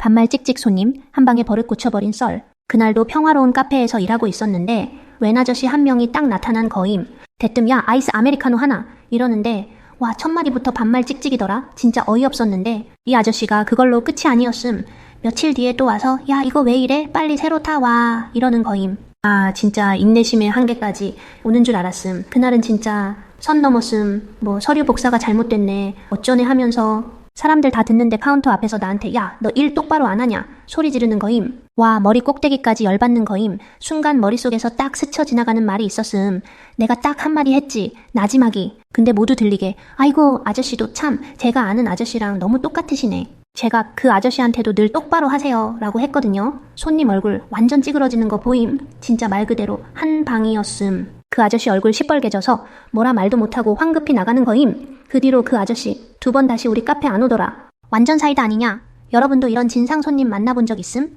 반말 찍찍 손님, 한 방에 버릇 고쳐버린 썰. 그날도 평화로운 카페에서 일하고 있었는데 웬 아저씨 한 명이 딱 나타난 거임. 대뜸 야 아이스 아메리카노 하나 이러는데 와 첫 마디부터 반말 찍찍이더라. 진짜 어이없었는데 이 아저씨가 그걸로 끝이 아니었음. 며칠 뒤에 또 와서 야 이거 왜 이래? 빨리 새로 타 와 이러는 거임. 아 진짜 인내심의 한계까지 오는 줄 알았음. 그날은 진짜 선 넘었음. 뭐 서류 복사가 잘못됐네. 어쩌네 하면서 사람들 다 듣는데 카운터 앞에서 나한테 야 너 일 똑바로 안 하냐 소리 지르는 거임. 와 머리 꼭대기까지 열받는 거임. 순간 머릿속에서 딱 스쳐 지나가는 말이 있었음. 내가 딱 한마디 했지. 나지막이. 근데 모두 들리게 아이고 아저씨도 참 제가 아는 아저씨랑 너무 똑같으시네. 제가 그 아저씨한테도 늘 똑바로 하세요 라고 했거든요. 손님 얼굴 완전 찌그러지는 거 보임. 진짜 말 그대로 한 방이었음. 그 아저씨 얼굴 시뻘개져서 뭐라 말도 못하고 황급히 나가는 거임. 그 뒤로 그 아저씨 두 번 다시 우리 카페 안 오더라. 완전 사이다 아니냐? 여러분도 이런 진상 손님 만나본 적 있음?